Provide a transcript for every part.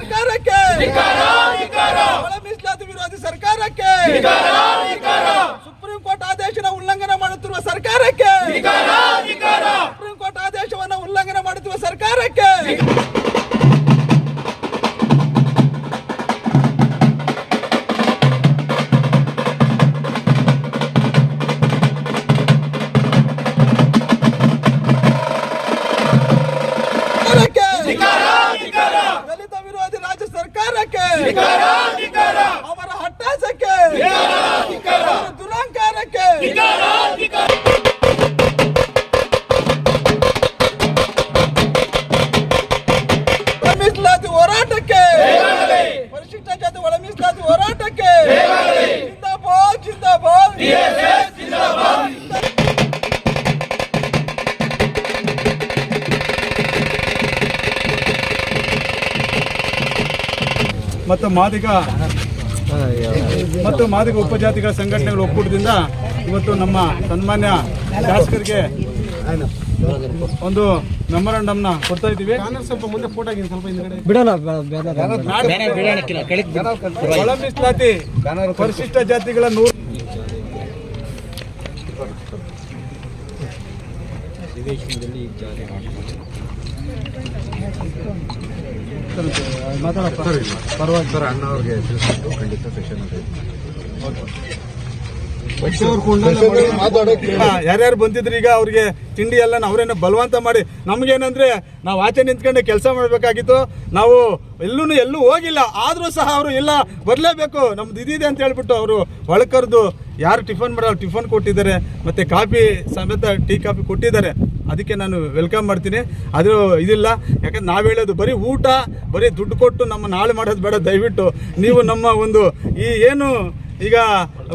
ಸರ್ಕಾರಕ್ಕೆ. ಒಳ ಮೀಸಲಾತಿ ವಿರೋಧಿ ಸರ್ಕಾರಕ್ಕೆ. ಅವರ ಹಟ್ಟಾಸಕ್ಕೆ ದುರಂಕಾರಕ್ಕೆ ಮೀಸಲಾತಿ ಹೋರಾಟಕ್ಕೆ. ಪರಿಶಿಷ್ಟ ಜಾತಿ ಒಳ ಮೀಸಲಾತಿ ಹೋರಾಟಕ್ಕೆ ಜಿಂದಾಬಾದ್ ಜಿಂದಾಬಾದ್. ಮತ್ತು ಮಾದಿಗ ಮತ್ತು ಮಾದಿಗ ಉಪಜಾತಿಗಳ ಸಂಘಟನೆಗಳ ಒಕ್ಕೂಟದಿಂದ ಇವತ್ತು ನಮ್ಮ ಸನ್ಮಾನ್ಯ ಶಾಸಕರಿಗೆ ಒಂದು ಮೆಮೊರಾಂಡಮ್ನ ಕೊಡ್ತಾ ಇದ್ದೀವಿ. ಸ್ವಲ್ಪ ಮುಂದೆ ಫೋಟೋ ಮೀಸಲಾತಿ ಪರಿಶಿಷ್ಟ ಜಾತಿಗಳ ನೂರು ಯಾರ್ಯಾರು ಬಂದಿದ್ರು ಈಗ ಅವ್ರಿಗೆ ತಿಂಡಿ ಎಲ್ಲ ಅವರೇನ ಬಲವಂತ ಮಾಡಿ, ನಮ್ಗೇನಂದ್ರೆ ನಾವು ಆಚೆ ನಿಂತ್ಕೊಂಡು ಕೆಲಸ ಮಾಡಬೇಕಾಗಿತ್ತು. ನಾವು ಎಲ್ಲೂ ಎಲ್ಲೂ ಹೋಗಿಲ್ಲ, ಆದರೂ ಸಹ ಅವರು ಇಲ್ಲ, ಬರಲೇಬೇಕು, ನಮ್ದು ಇದಿದೆ ಅಂತ ಹೇಳ್ಬಿಟ್ಟು ಅವರು ಒಳಕರ್ದು ಯಾರು ಟಿಫನ್ ಮಾಡೋ ಟಿಫನ್ ಕೊಟ್ಟಿದ್ದಾರೆ. ಮತ್ತೆ ಕಾಫಿ ಸಮೇತ ಟೀ, ಕಾಫಿ ಕೊಟ್ಟಿದ್ದಾರೆ. ಅದಕ್ಕೆ ನಾನು ವೆಲ್ಕಮ್ ಮಾಡ್ತೀನಿ. ಅದು ಇದಿಲ್ಲ. ಯಾಕಂದ್ರೆ ನಾವು ಹೇಳೋದು ಬರೀ ಊಟ ಬರೀ ದುಡ್ಡು ಕೊಟ್ಟು ನಮ್ಮ ನಾಳೆ ಮಾಡೋದು ಬೇಡ ದಯವಿಟ್ಟು. ನೀವು ನಮ್ಮ ಒಂದು ಈ ಏನು ಈಗ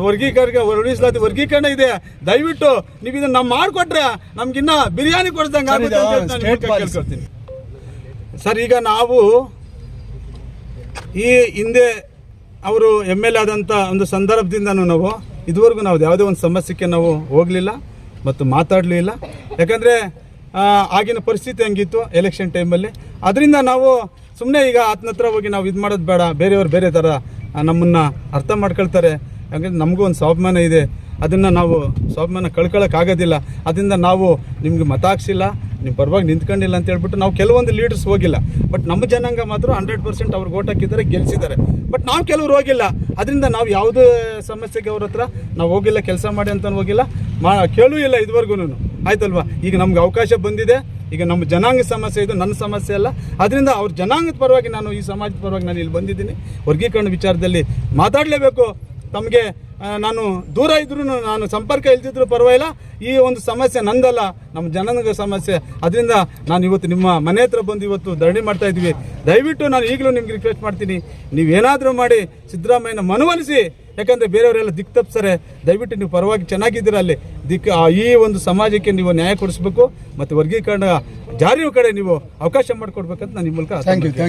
ವರ್ಗೀಕರಣ ವರ್ಣಿಸಲಾತಿ ವರ್ಗೀಕರಣ ಇದೆ. ದಯವಿಟ್ಟು ನೀವು ಇದನ್ನ ನಾವು ಮಾಡಿಕೊಟ್ರೆ ನಮ್ಗಿನ್ನ ಬಿರಿಯಾನಿ ಕೊಡ್ದಂಗೆ ಆಗುತ್ತೆ ಅಂತ ಕೇಳ್ಕೊಳ್ತೀನಿ ಸರ್ ಈಗ ನಾವು ಈ ಹಿಂದೆ ಅವರು ಎಂ ಎಲ್ ಎ ಆದಂಥ ಒಂದು ಸಂದರ್ಭದಿಂದ ನಾವು ಇದುವರೆಗೂ ನಾವು ಯಾವುದೇ ಒಂದು ಸಮಸ್ಯೆಗೆ ನಾವು ಹೋಗಲಿಲ್ಲ. ಮತ್ತು ಮಾತಾಡಲಿಲ್ಲ ಯಾಕಂದರೆ ಆಗಿನ ಪರಿಸ್ಥಿತಿ ಹಂಗಿತ್ತು ಎಲೆಕ್ಷನ್ ಟೈಮಲ್ಲಿ ಅದರಿಂದ ನಾವು ಸುಮ್ಮನೆ ಈಗ ಆತನ ಹತ್ರ ಹೋಗಿ ನಾವು ಇದು ಮಾಡೋದು ಬೇಡ, ಬೇರೆಯವ್ರು ಬೇರೆ ಥರ ನಮ್ಮನ್ನು ಅರ್ಥ ಮಾಡ್ಕೊಳ್ತಾರೆ. ಯಾಕಂದ್ರೆ ನಮಗೂ ಒಂದು ಸ್ವಾಭಿಮಾನ ಇದೆ. ಅದನ್ನು ನಾವು ಸ್ವಾಭಿಮಾನ ಕಳ್ಕೊಳ್ಳೋಕ್ಕಾಗೋದಿಲ್ಲ ಅದರಿಂದ ನಾವು ನಿಮಗೆ ಮತ ಹಾಕ್ಸಿಲ್ಲ. ನಿಮ್ಮ ಪರವಾಗಿ ನಿಂತ್ಕೊಂಡಿಲ್ಲ ಅಂತ ಹೇಳ್ಬಿಟ್ಟು ನಾವು ಕೆಲವೊಂದು ಲೀಡರ್ಸ್ ಹೋಗಿಲ್ಲ. ಬಟ್ ನಮ್ಮ ಜನಾಂಗ ಮಾತ್ರ ಹಂಡ್ರೆಡ್ ಪರ್ಸೆಂಟ್ ಅವ್ರಿಗೆ ಓಟ್ ಹಾಕಿದ್ದಾರೆ, ಗೆಲ್ಸಿದ್ದಾರೆ. ಬಟ್ ನಾವು ಕೆಲವ್ರು ಹೋಗಿಲ್ಲ. ಅದರಿಂದ ನಾವು ಯಾವುದೇ ಸಮಸ್ಯೆಗೆ ಅವ್ರ ಹತ್ರ ನಾವು ಹೋಗಿಲ್ಲ, ಕೆಲಸ ಮಾಡಿ ಅಂತ ಹೋಗಿಲ್ಲ. ಮಾ, ಕೇಳೂ ಇಲ್ಲ ಇದುವರೆಗೂ ಆಯ್ತಲ್ವಾ? ಈಗ ನಮ್ಗೆ ಅವಕಾಶ ಬಂದಿದೆ. ಈಗ ನಮ್ಮ ಜನಾಂಗ ಸಮಸ್ಯೆ ಇದು, ನನ್ನ ಸಮಸ್ಯೆ ಅಲ್ಲ. ಅದರಿಂದ ಅವ್ರ ಜನಾಂಗದ ಪರವಾಗಿ ನಾನು ಈ ಸಮಾಜದ ಪರವಾಗಿ ನಾನು ಇಲ್ಲಿ ಬಂದಿದ್ದೀನಿ. ವರ್ಗೀಕರಣ ವಿಚಾರದಲ್ಲಿ ಮಾತಾಡಲೇಬೇಕು. ತಮಗೆ ನಾನು ದೂರ ಇದ್ರೂ ನಾನು ಸಂಪರ್ಕ ಇಲ್ದಿದ್ರು ಪರವಾಗಿಲ್ಲ. ಈ ಒಂದು ಸಮಸ್ಯೆ ನಂದಲ್ಲ, ನಮ್ಮ ಜನಾಂಗ ಸಮಸ್ಯೆ. ಅದರಿಂದ ನಾನು ಇವತ್ತು ನಿಮ್ಮ ಮನೆ ಹತ್ರ ಬಂದು ಇವತ್ತು ಧರಣಿ ಮಾಡ್ತಾ ಇದ್ದೀವಿ. ದಯವಿಟ್ಟು ನಾನು ಈಗಲೂ ನಿಮ್ಗೆ ರಿಕ್ವೆಸ್ಟ್ ಮಾಡ್ತೀನಿ. ನೀವೇನಾದರೂ ಮಾಡಿ ಸಿದ್ದರಾಮಯ್ಯನ ಮನವೊಲಿಸಿ. ಯಾಕಂದರೆ ಬೇರೆಯವರೆಲ್ಲ ದಿಕ್ಕು ತಪ್ಪಿಸ್ತಾರೆ ದಯವಿಟ್ಟು ನೀವು ಪರವಾಗಿ ಚೆನ್ನಾಗಿದ್ದೀರ ಅಲ್ಲಿ. ದಿಕ್ಕು ಈ ಒಂದು ಸಮಾಜಕ್ಕೆ ನೀವು ನ್ಯಾಯ ಕೊಡಿಸ್ಬೇಕು. ಮತ್ತು ವರ್ಗೀಕರಣ ಜಾರಿಯ ಕಡೆ ನೀವು ಅವಕಾಶ ಮಾಡಿಕೊಡ್ಬೇಕಂತ ನಾನು ನಿಮ್ಮ ಮೂಲಕ